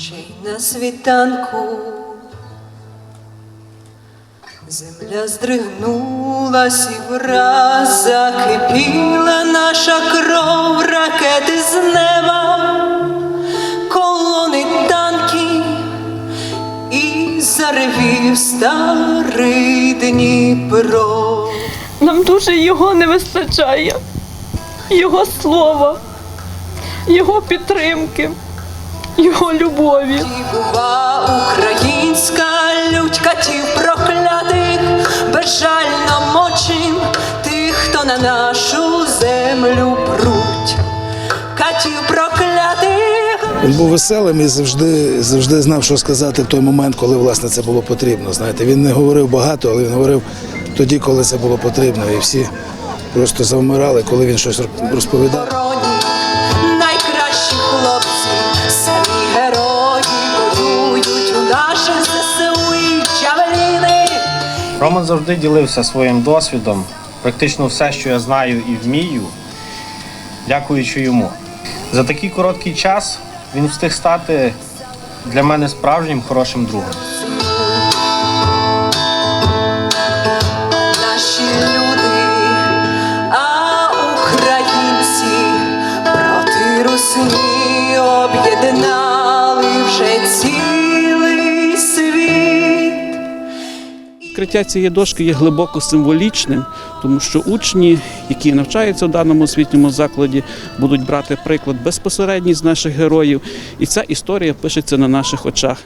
ще й на світанку. Земля здригнулась і враз закипіла наша кров, ракети з неба, колони танків і заревів старий Дніпро. Нам дуже його не вистачає, його слова, його підтримки, його любові. Бува українська лють катів проклятих, безжально мочим тих, хто на нашу землю пруть. Катів проклятих. Він був веселим і завжди, завжди знав, що сказати в той момент, коли власне це було потрібно. Знаєте, він не говорив багато, але він говорив тоді, коли це було потрібно. І всі просто завмирали, коли він щось розповідав. Роман завжди ділився своїм досвідом. Практично все, що я знаю і вмію, дякуючи йому. За такий короткий час він встиг стати для мене справжнім хорошим другом. Наші люди, а українці проти русні об'єднали Відкриття цієї дошки є глибоко символічним, тому що учні, які навчаються в даному освітньому закладі, будуть брати приклад безпосередній з наших героїв, і ця історія пишеться на наших очах.